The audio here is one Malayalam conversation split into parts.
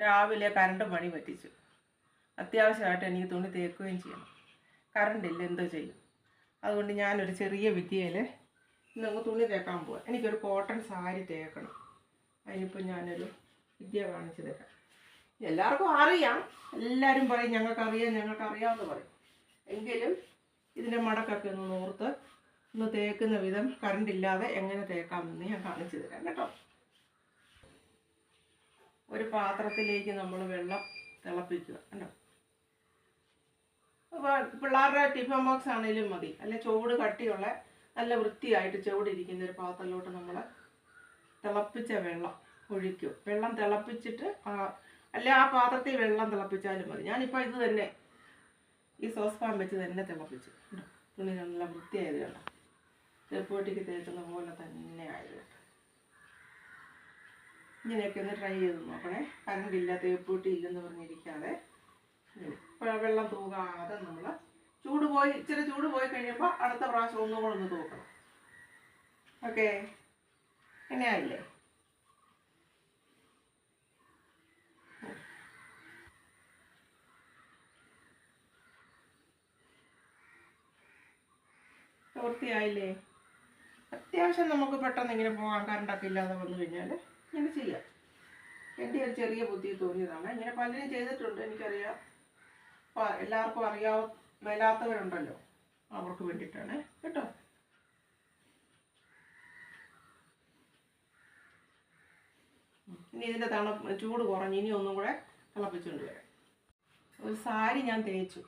രാവിലെ കറണ്ട് പണി പറ്റിച്ചു. അത്യാവശ്യമായിട്ട് എനിക്ക് തുണി തേക്കുകയും ചെയ്യണം. കറണ്ട് ഇല്ല എന്തോ ചെയ്യും. അതുകൊണ്ട് ഞാനൊരു ചെറിയ വിദ്യയിൽ ഇന്ന് തുണി തേക്കാൻ പോവാം. എനിക്കൊരു കോട്ടൺ സാരി തേക്കണം. അതിനിപ്പോൾ ഞാനൊരു വിദ്യ കാണിച്ചു തരാം. എല്ലാവർക്കും അറിയാം. എല്ലാവരും പറയും ഞങ്ങൾക്കറിയാം ഞങ്ങൾക്കറിയാമെന്ന് പറയും. എങ്കിലും ഇതിന്റെ മടക്കൊക്കെ ഒന്ന് നോർത്ത് ഒന്ന് തേക്കുന്ന വിധം കറണ്ട് ഇല്ലാതെ എങ്ങനെ തേക്കാമെന്ന് ഞാൻ കാണിച്ചു തരാം കേട്ടോ. ഒരു പാത്രത്തിലേക്ക് നമ്മൾ വെള്ളം തിളപ്പിക്കുക കണ്ടോ? അപ്പോൾ പിള്ളേരുടെ ടിഫിൻ ബോക്സ് ആണെങ്കിലും മതി. അല്ലെ ചുവട് കട്ടിയുള്ള നല്ല വൃത്തിയായിട്ട് ചുവടിരിക്കുന്ന ഒരു പാത്രത്തിലോട്ട് നമ്മൾ തിളപ്പിച്ച വെള്ളം ഒഴിക്കും. വെള്ളം തിളപ്പിച്ചിട്ട് ആ അല്ലെ ആ പാത്രത്തിൽ വെള്ളം തിളപ്പിച്ചാലും മതി. ഞാനിപ്പോൾ ഇത് തന്നെ ഈ സോസ് പാൻ വെച്ച് തന്നെ തിളപ്പിച്ചു. തുണി നല്ല വൃത്തിയായത് കേട്ടോ ചെറുപ്പോട്ടിക്ക് തേക്കുന്ന പോലെ തന്നെ ആയത് കേട്ടോ ഇങ്ങനെയൊക്കെ ഒന്ന് ട്രൈ ചെയ്ത് നോക്കണേ. കറണ്ട് ഇല്ല തേപ്പൂട്ടി ഇല്ലെന്ന് പറഞ്ഞിരിക്കാതെ. വെള്ളം തൂകാതെ നമ്മൾ ചൂട് പോയി ഇച്ചിരി ചൂട് പോയി കഴിയുമ്പോൾ അടുത്ത പ്രാവശ്യം ഒന്നും കൂടെ ഒന്ന് തൂക്കണം. ഓക്കെ എങ്ങനെയായില്ലേ വൃത്തിയായില്ലേ? അത്യാവശ്യം നമുക്ക് പെട്ടെന്ന് ഇങ്ങനെ പോകാൻ കറണ്ടൊക്കെ ഇല്ലാതെ വന്നു കഴിഞ്ഞാൽ ഇങ്ങനെ ചെയ്യാം എന്റെ ഒരു ചെറിയ ബുദ്ധി തോന്നിയതാണ്. ഇങ്ങനെ പലരും ചെയ്തിട്ടുണ്ട് എനിക്കറിയാം. അപ്പോൾ എല്ലാവർക്കും അറിയാവ മേലാത്തവരുണ്ടല്ലോ. അവർക്ക് വേണ്ടിയിട്ടാണ്. കേട്ടോ? ഇനി ഇതിന്റെ തണു ചൂട് കുറഞ്ഞ് ഇനി ഒന്നും കൂടെ തിളപ്പിച്ചുകൊണ്ട് വരാം. ഒരു സാരി ഞാൻ തേച്ചു.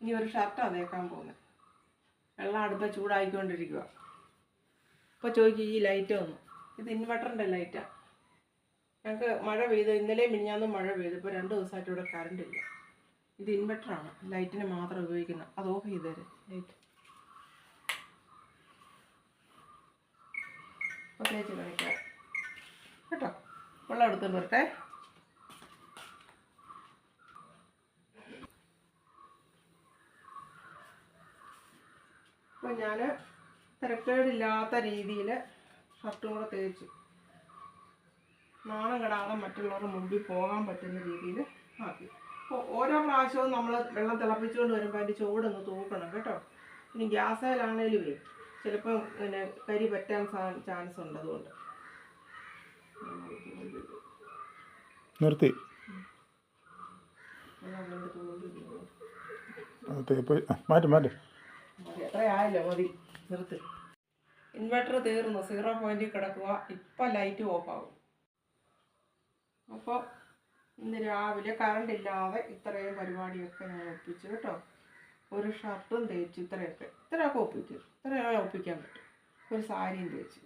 ഇനി ഒരു ഷർട്ടാണ് തേക്കാൻ പോകുന്നത്. വെള്ളം അടുപ്പ ചൂടായിക്കൊണ്ടിരിക്കുക ഇപ്പോൾ ചോദിക്കും ഈ ലൈറ്റ് വന്നു. ഇത് ഇൻവെർട്ടറിന്റെ ലൈറ്റാണ് ഞങ്ങൾക്ക് മഴ പെയ്ത് ഇന്നലെയും മിനിഞ്ഞാന്നും മഴ പെയ്ത്. ഇപ്പോൾ രണ്ട് ദിവസമായിട്ട് ഇവിടെ കറണ്ട് ഇല്ല. ഇത് ഇൻവെർട്ടറാണ് ലൈറ്റിന് മാത്രം ഉപയോഗിക്കുന്നത് അത് ഓഫ് ചെയ്ത് തരും ലൈറ്റ് കേട്ടോ? വെള്ളം എടുത്തുകൊണ്ട് വരട്ടെ. അപ്പോൾ ഞാൻ തിരക്കേടില്ലാത്ത രീതിയിൽ ഷർട്ടും കൂടെ തേച്ച്. നാണം കെടാതെ മറ്റുള്ളവരുടെ മുമ്പിൽ പോകാൻ പറ്റുന്ന രീതിയിൽ ആക്കി. അപ്പോൾ ഓരോ പ്രാവശ്യവും നമ്മൾ വെള്ളം തിളപ്പിച്ചുകൊണ്ട് വരുമ്പോൾ അതിന്റെ ചുവടൊന്ന് തൂക്കണം കേട്ടോ. ഇനി ഗ്യാസേലാണേലുമേ ചിലപ്പം പിന്നെ കരി പറ്റാൻ ചാൻസ് ഉണ്ട് അതുകൊണ്ട് നിർത്തി മാറ്റി മാറ്റി. എത്രയായല്ലോ മതി നിർത്ത്. ഇൻവെർട്ടർ തീർന്നു സീറോ പോയിന്റിൽ കിടക്കുക. ഇപ്പം ലൈറ്റ് ഓഫാകും അപ്പോൾ ഇന്ന് രാവിലെ കറണ്ട് ഇല്ലാതെ ഇത്രയും പരിപാടിയൊക്കെ ഞാൻ ഒപ്പിച്ചു കേട്ടോ. ഒരു ഷർട്ടും തേച്ചു ഇത്രയൊക്കെ. ഇത്രയൊക്കെ ഒപ്പിച്ചു. ഇത്രയൊക്കെ ഒപ്പിക്കാൻ പറ്റും. ഒരു സാരിയും തേച്ചു.